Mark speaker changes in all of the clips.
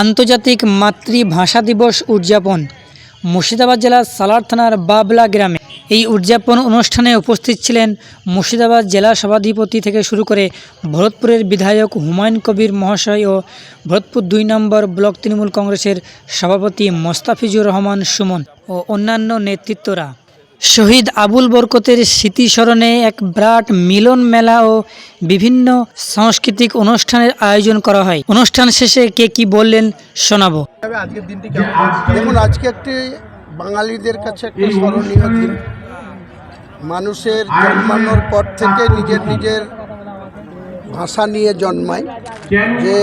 Speaker 1: আন্তর্জাতিক মাতৃভাষা দিবস উদযাপন মুর্শিদাবাদ জেলার সালার থানার বাবলা গ্রামে। এই উদযাপন অনুষ্ঠানে উপস্থিত ছিলেন মুর্শিদাবাদ জেলা সভাধিপতি থেকে শুরু করে ভরতপুরের বিধায়ক হুমায়ুন কবির মহাশয় ও ভরতপুর দুই নম্বর ব্লক তৃণমূল কংগ্রেসের সভাপতি মোস্তাফিজুর রহমান সুমন ও অন্যান্য নেতৃত্বরা। শহীদ আবুল বরকতের স্মৃতিস্মরণে এক বিরাট মিলন মেলা ও বিভিন্ন সাংস্কৃতিক অনুষ্ঠানের আয়োজন করা হয়। অনুষ্ঠান শেষে কে কি বললেন শোনাবো।
Speaker 2: দেখুন, আজকে একটি বাঙালিদের কাছে একটি স্মরণীয় দিন। মানুষের জন্মানোর পর থেকে নিজের নিজের ভাষা নিয়ে জন্মায়। যে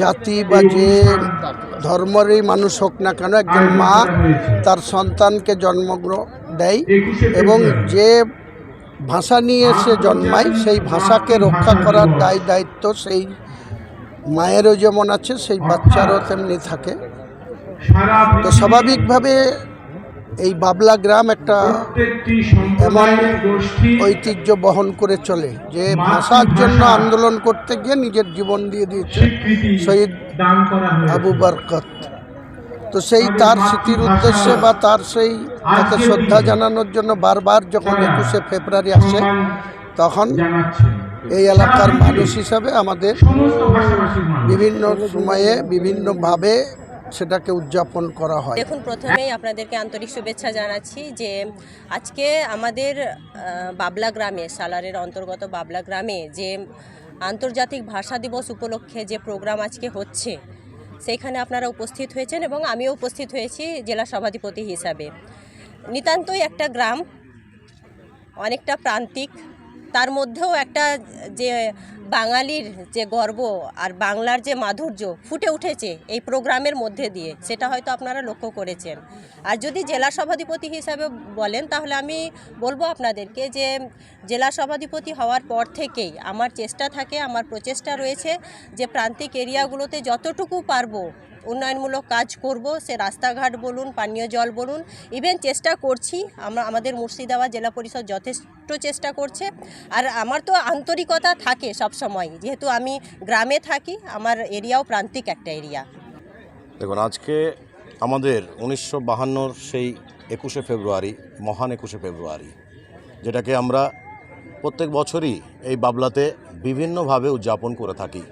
Speaker 2: জাতি বা যে ধর্মেরই মানুষ হোক না কেন, একজন মা তার সন্তানকে জন্মগ্রহণ দেয় এবং যে ভাষা নিয়ে সে জন্মায় সেই ভাষাকে রক্ষা করার দায় দায়িত্ব সেই মায়েরও যেমন আছে সেই বাচ্চারও তেমনি থাকে। তো স্বাভাবিকভাবে এই বাবলা গ্রাম একটা এমন ঐতিহ্য বহন করে চলে যে ভাষার জন্য আন্দোলন করতে গিয়ে নিজের জীবন দিয়ে দিয়েছে। শহীদ আবু বরকত। তো সেই তার স্মৃতির উদ্দেশ্যে বা তার সেই তাকে শ্রদ্ধা জানানোর জন্য বারবার যখন একুশে ফেব্রুয়ারি আসে, তখন এই এলাকার মানুষ হিসাবে আমাদের বিভিন্ন সময়ে, বিভিন্নভাবে সেটাকে উদযাপন করা হয়।
Speaker 3: দেখুন, প্রথমেই আপনাদেরকে আন্তরিক শুভেচ্ছা জানাচ্ছি যে আজকে আমাদের বাবলা গ্রামে, সালারের অন্তর্গত বাবলা গ্রামে যে আন্তর্জাতিক ভাষা দিবস উপলক্ষে যে প্রোগ্রাম আজকে হচ্ছে সেইখানে আপনারা উপস্থিত হয়েছেন এবং আমিও উপস্থিত হয়েছি জেলা সভাধিপতি হিসাবে। নিতান্তই একটা গ্রাম, অনেকটা প্রান্তিক, তার মধ্যেও একটা যে বাঙালির যে গর্ব আর বাংলার যে মাধুর্য ফুটে উঠেছে এই প্রোগ্রামের মধ্যে দিয়ে, সেটা হয়তো আপনারা লক্ষ্য করেছেন। আর যদি জেলা সভাধিপতি হিসাবে বলেন, তাহলে আমি বলব আপনাদেরকে যে, জেলা সভাধিপতি হওয়ার পর থেকেই আমার চেষ্টা থাকে, আমার প্রচেষ্টা রয়েছে যে প্রান্তিক এরিয়াগুলোতে যতটুকু পারব উন্নয়নমূলক কাজ করব, সে রাস্তাঘাট বলুন, পানীয় জল বলুন ইভেন চেষ্টা করছি। আমরা, আমাদের মুর্শিদাবাদ জেলা পরিষদ যথেষ্ট চেষ্টা করছে। আর আমার তো আন্তরিকতা থাকে সব সময় যেহেতু আমি গ্রামে থাকি, আমার এরিয়াও প্রান্তিক একটা এরিয়া।
Speaker 4: দেখুন, আজকে আমাদের উনিশশো বাহান্নর সেই একুশে ফেব্রুয়ারি, মহান একুশে ফেব্রুয়ারি, যেটাকে আমরা প্রত্যেক বছরই এই বাবলাতে বিভিন্নভাবে উদযাপন করে থাকি।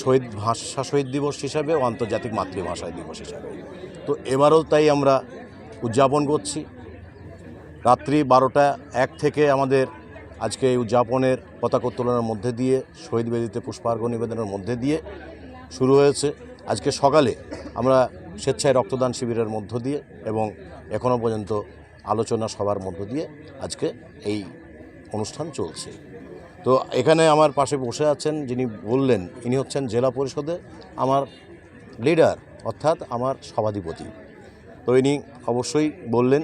Speaker 4: শহীদ ভাষা শহীদ দিবস হিসাবে ও আন্তর্জাতিক মাতৃভাষা দিবস হিসাবে। তো এবারও তাই আমরা উদযাপন করছি। রাত্রি বারোটা এক থেকে আমাদের আজকে এই উদযাপনের পতাকা উত্তোলনের মধ্যে দিয়ে, শহীদ বেদিতে পুষ্পার্ঘ নিবেদনের মধ্যে দিয়ে শুরু হয়েছে। আজকে সকালে আমরা স্বেচ্ছায় রক্তদান শিবিরের মধ্য দিয়ে এবং এখনও পর্যন্ত আলোচনা সভার মধ্য দিয়ে আজকে এই অনুষ্ঠান চলছে। তো এখানে আমার পাশে বসে আছেন যিনি বললেন, ইনি হচ্ছেন জেলা পরিষদে আমার লিডার, অর্থাৎ আমার সভাধিপতি। তো ইনি অবশ্যই বললেন,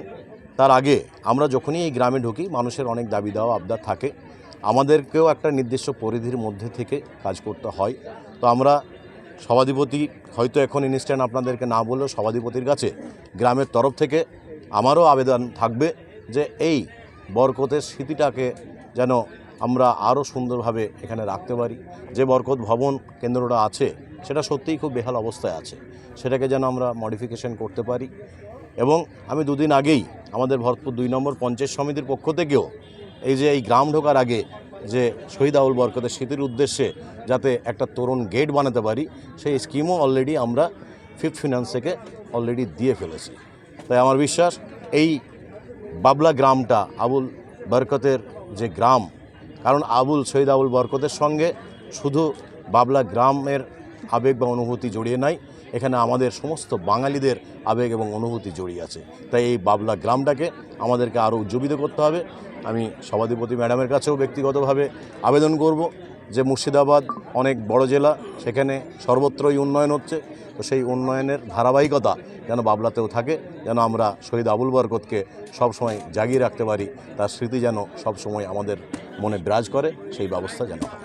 Speaker 4: তার আগে আমরা যখনই এই গ্রামে ঢুকি, মানুষের অনেক দাবি দেওয়া, আবদার থাকে। আমাদেরকেও একটা নির্দিষ্ট পরিধির মধ্যে থেকে কাজ করতে হয়। তো আমরা সভাধিপতি, হয়তো এখন ইনস্ট্যান্ট আপনাদেরকে না বললেও সভাধিপতির কাছে গ্রামের তরফ থেকে আমারও আবেদন থাকবে যে এই বরকতের স্মৃতিটাকে যেন আমরা আরও সুন্দরভাবে এখানে রাখতে পারি। যে বরকত ভবন কেন্দ্রটা আছে, সেটা সত্যিই খুব বেহাল অবস্থায় আছে। সেটাকে যেন আমরা মডিফিকেশন করতে পারি। এবং আমি দুদিন আগেই আমাদের ভরতপুর দুই নম্বর পঞ্চায়েত সমিতির পক্ষ থেকেও এই যে এই গ্রাম ঢোকার আগে যে শহীদ আউল বরকতের স্মৃতির উদ্দেশ্যে যাতে একটা তরুণ গেট বানাতে পারি, সেই স্কিমও অলরেডি আমরা ফিফথ ফিনান্স থেকে অলরেডি দিয়ে ফেলেছি। তাই আমার বিশ্বাস, এই বাবলা গ্রামটা আবুল বরকতের যে গ্রাম কারণ আবুল শহীদ আবুল বরকতের সঙ্গে শুধু বাবলা গ্রামের আবেগ বা অনুভূতি জড়িয়ে নাই, এখানে আমাদের সমস্ত বাঙালিদের আবেগ এবং অনুভূতি জড়িয়ে আছে। তাই এই বাবলা গ্রামটাকে আমাদেরকে আরও উজ্জীবিত করতে হবে। আমি সভাধিপতি ম্যাডামের কাছেও ব্যক্তিগতভাবে আবেদন করব যে মুর্শিদাবাদ অনেক বড় জেলা, সেখানে সর্বত্রই উন্নয়ন হচ্ছে। তো সেই উন্নয়নের ধারাবাহিকতা যেন বাবলাতেও থাকে, যেন আমরা শহীদ আবুল বরকতকে সবসময় জাগিয়ে রাখতে পারি, তার স্মৃতি যেন সবসময় আমাদের মনে বিরাজ করে সেই ব্যবস্থা যেন হয়।